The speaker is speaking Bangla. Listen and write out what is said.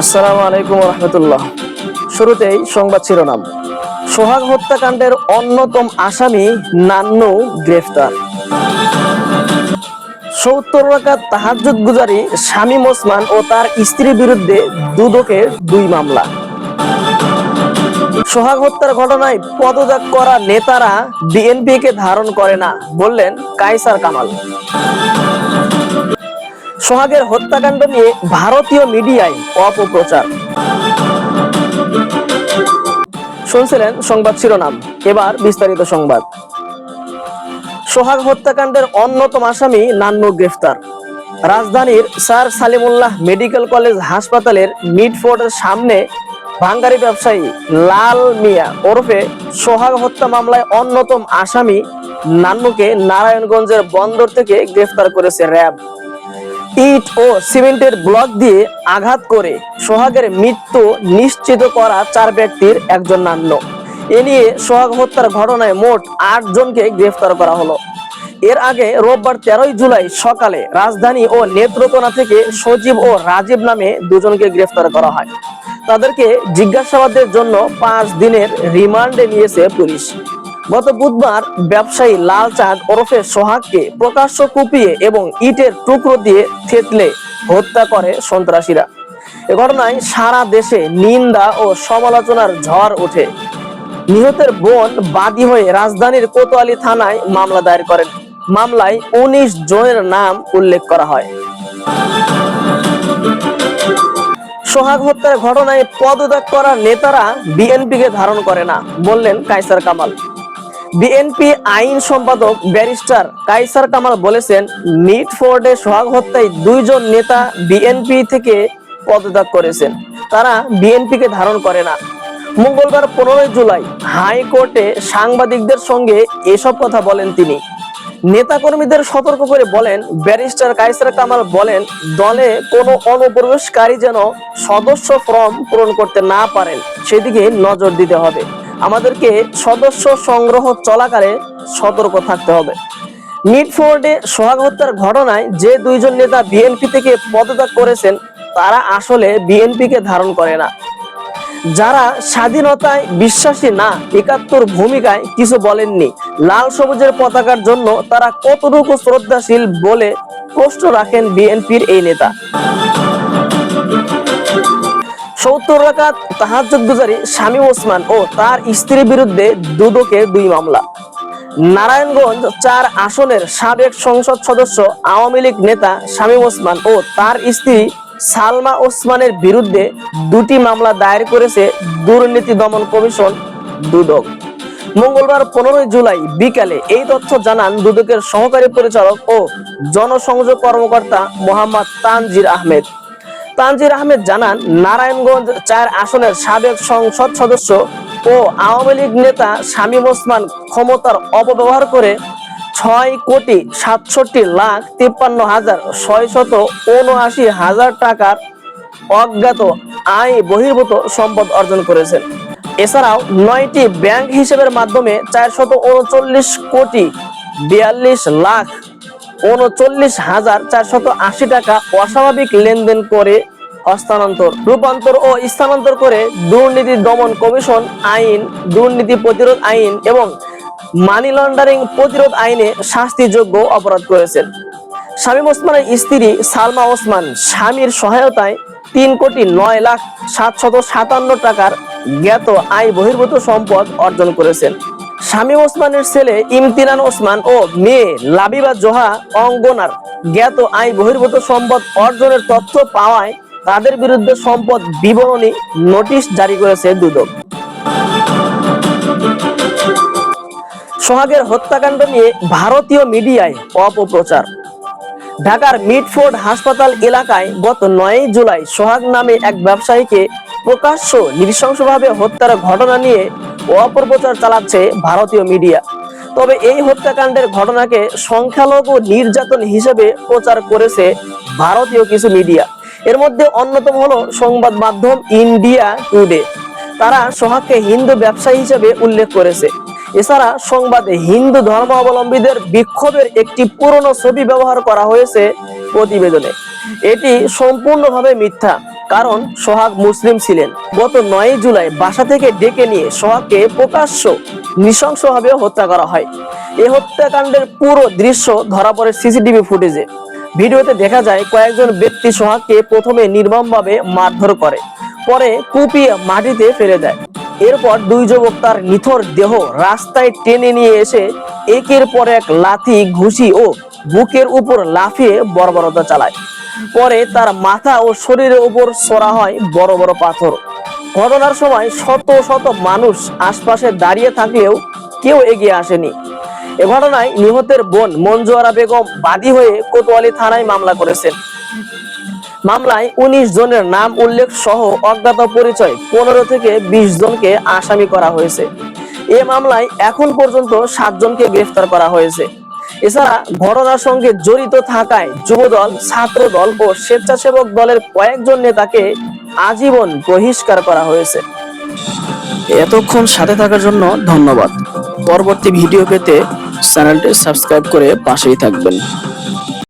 আসসালামু আলাইকুম রহমতুল্লাহ। শুরুতেই সংবাদ শিরোনাম। সোহাগ হত্যাকাণ্ডের অন্যতম আসামি নান্নু গ্রেফতার। সত্তর রাকাত তাহাজ্জুদ গুজারি শামীম ওসমান ও তার স্ত্রীর বিরুদ্ধে দুদকের দুই মামলা। সোহাগ হত্যার ঘটনায় পদত্যাগ করা নেতারা বিএনপিকে ধারণ করে না, বললেন কায়সার কামাল। সোহাগের হত্যাকাণ্ড নিয়ে ভারতীয় মিডিয়ায় অপপ্রচার। শুনছিলেন সংবাদ শিরোনাম, এবার বিস্তারিত সংবাদ। সোহাগ হত্যাকাণ্ডের অন্যতম আসামি নান্নু গ্রেফতার। রাজধানীর স্যার সালিমুল্লাহ মেডিকেল কলেজ হাসপাতালের মিডফোর্ডের সামনে ভাঙ্গারি ব্যবসায়ী লাল মিয়া ওরফে সোহাগ হত্যা মামলায় অন্যতম আসামি নান্নুকে নারায়ণগঞ্জের বন্দর থেকে গ্রেফতার করেছে র্যাব। ইট ও সিমেন্টের ব্লক দিয়ে আঘাত করে সোহাগের মৃত্যু নিশ্চিত করা চার ব্যক্তির একজন নান্য এ নিয়ে সোহাগ হত্যার ঘটনায় মোট আট জনকে গ্রেফতার করা হলো। এর আগে রোববার তেরোই জুলাই সকালে রাজধানী ও নেত্রকোনা থেকে সজীব ও রাজীব নামে দুজনকে গ্রেফতার করা হয়। তাদেরকে জিজ্ঞাসাবাদের জন্য পাঁচ দিনের রিমান্ডে নিয়েছে পুলিশ। গত বুধবার ব্যবসায়ী লাল চাঁদ ওরফে সোহাগকে প্রকাশ্য কুপিয়ে এবং ইটের টুকরো দিয়ে থেতলে হত্যা করে সন্ত্রাসীরা। এ ঘটনায় সারা দেশে নিন্দা ও সমালোচনার ঝড় ওঠে। নিহতের বোন বাদী হয়ে রাজধানীর কোতোয়ালি থানায় মামলা দায়ের করেন। মামলায় উনিশ জনের নাম উল্লেখ করা হয়। সোহাগ হত্যার ঘটনায় পদত্যাগ করা নেতারা বিএনপিকে ধারণ করে না, বললেন কাইসার কামাল। বিএনপি আইন সম্পাদক ব্যারিস্টার কাইসার কামাল বলেছেন মিটফোর্ডে সোহাগ হত্যায় দুইজন নেতা বিএনপি থেকে পদত্যাগ করেছেন। তারা বিএনপিকে ধারণ করে না। মঙ্গলবার পনেরোই জুলাই হাইকোর্টে সাংবাদিকদের সঙ্গে এসব কথা বলেন তিনি। নেতাকর্মীদের সতর্ক করে বলেন, ব্যারিস্টার কাইসার কামাল বলেন, দলে কোনো অনুপ্রবেশকারী যেন সদস্য ফর্ম পূরণ করতে না পারেন, সেদিকে নজর দিতে হবে। আমাদেরকে সদস্য সংগ্রহ চলাকালে সতর্ক থাকতে হবে। মিডফোর্ডে সোহাগ হত্যার ঘটনায় যে দুইজন নেতা বিএনপি থেকে পদত্যাগ করেছেন, তারা আসলে বিএনপি কে ধারণ করে না। যারা স্বাধীনতায় বিশ্বাসী না, একাত্তর ভূমিকায় কিছু বলেননি। লাল সবুজের পতাকার জন্য তারা কতটুকু শ্রদ্ধাশীল বলে প্রশ্ন রাখেন বিএনপির এই নেতা। সত্তর রাকাত তাহাজ্জুদ গুজারি শামীম ওসমান ও তার স্ত্রীর বিরুদ্ধে দুদকে দুই মামলা। নারায়ণগঞ্জ চার আসনের সাবেক সংসদ সদস্য, আওয়ামী লীগ নেতা শামীম ওসমান ও তার স্ত্রী সালমা ওসমানের বিরুদ্ধে দুটি মামলা দায়ের করেছে দুর্নীতি দমন কমিশন দুদক। মঙ্গলবার পনেরোই জুলাই বিকালে এই তথ্য জানান দুদকের সহকারী পরিচালক ও জনসংযোগ কর্মকর্তা মোহাম্মদ তানজির আহমেদ। তানজির আহমেদ জানান, নারায়ণগঞ্জ চার আসনের সাবেক সংসদ সদস্য ও আওয়ামী লীগ নেতা শামীম ওসমান ক্ষমতার অপব্যবহার করে ছয় কোটি সাতষট্টি লাখ তিপ্পান্ন হাজার ছয়শত উনআশি হাজার টাকার অজ্ঞাত আয় বহির্ভূত সম্পদ অর্জন করেছেন। এছাড়াও নয়টি ব্যাংক হিসেবের মাধ্যমে চারশত উনচল্লিশ কোটি বিয়াল্লিশ লাখ উনচল্লিশ হাজার চারশত আশি টাকা অস্বাভাবিক লেনদেন করে হস্তান্তর, রূপান্তর ও স্থানান্তর করে দুর্নীতি দমন কমিশন আইন, দুর্নীতি প্রতিরোধ আইন এবং মানি লন্ডারিং প্রতিরোধ আইনে শাস্তিযোগ্য অপরাধ করেছেন। শামীম ওসমানের স্ত্রী সালমা ওসমান স্বামীর সহায়তায় তিন কোটি নয় লাখ সাতশত সাতান্ন টাকার জ্ঞাত আয় বহির্ভূত সম্পদ অর্জন করেছেন। শামীম ওসমানের ছেলে ইমতিনান ওসমান ও মেয়ে লাবিবা জোহা অঙ্গনার জ্ঞাত আয় বহির্ভূত সম্পদ অর্জনের তথ্য পাওয়ায় তাদের বিরুদ্ধে সম্পদ বিবরণী নোটিশ জারি করেছে দুদক। সোহাগের হত্যাকাণ্ড নিয়ে ভারতীয় মিডিয়ায় অপপ্রচার। ঢাকার মিডফোর্ড হাসপাতাল এলাকায় গত নয় জুলাই সোহাগ নামে এক ব্যবসায়ীকে প্রকাশ্য নৃশংসভাবে হত্যার ঘটনা নিয়ে অপপ্রচার চালাচ্ছে ভারতীয় মিডিয়া। তবে এই হত্যাকাণ্ডের ঘটনাকে সংখ্যালঘু নির্যাতন হিসেবে প্রচার করেছে ভারতীয় কিছু মিডিয়া। এর মধ্যে অন্যতম হলো সংবাদ মাধ্যম ইন্ডিয়া টুডে। তারা সোহাগকে হিন্দু ব্যবসায়ী হিসেবে উল্লেখ করেছে। এছাড়া সংবাদে হিন্দু ধর্মাবলম্বীদের বিক্ষোভের একটি পুরনো ছবি ব্যবহার করা হয়েছে প্রতিবেদনে। এটি সম্পূর্ণভাবে মিথ্যা। কারণ সোহাগ মুসলিম ছিলেন। গত নয় জুলাই বাসা থেকে ডেকে নিয়ে সোহাগকে প্রকাশ্য নৃশংসভাবে হত্যা করা হয়। এই হত্যাকাণ্ডের পুরো দৃশ্য ধরা পড়ে সিসিটিভি ফুটেজে। ভিডিওতে দেখা যায়, কয়েকজন ব্যক্তি সোহাগকে প্রথমে নির্মমভাবে মারধর করে, পরে কুপিয়ে মাটিতে ফেলে দেয়। এরপর দুই যুবক তার নিথর দেহ রাস্তায় টেনে নিয়ে এসে একের পর এক লাথি, ঘুষি ও বুকের উপর লাফিয়ে বর্বরতা চালায়। পরে তার মাথা ও শরীরের উপর ছড়া হয় বড় বড় পাথর। ঘটনার সময় শত শত মানুষ আশপাশে দাঁড়িয়ে থাকলেও কেউ এগিয়ে আসেনি। এ ঘটনায় নিহতের বোন মঞ্জুয়ারা বেগম বাদী হয়ে কোতোয়ালি থানায় মামলা করেছেন। মামলায় উনিশ জনের নাম উল্লেখ সহ অজ্ঞাত পরিচয় পনেরো থেকে বিশ জনকে আসামি করা হয়েছে। এ মামলায় এখন পর্যন্ত সাতজনকে গ্রেফতার করা হয়েছে। এছাড়া ঘটনার সঙ্গে জড়িত থাকায় যুবদল, ছাত্রদল ও স্বেচ্ছাসেবক দলের কয়েকজন নেতাকে আজীবন বহিষ্কার করা হয়েছে। এতক্ষণ সাথে থাকার জন্য ধন্যবাদ। পরবর্তী ভিডিও পেতে চ্যানেলটি সাবস্ক্রাইব করে পাশেই থাকবেন।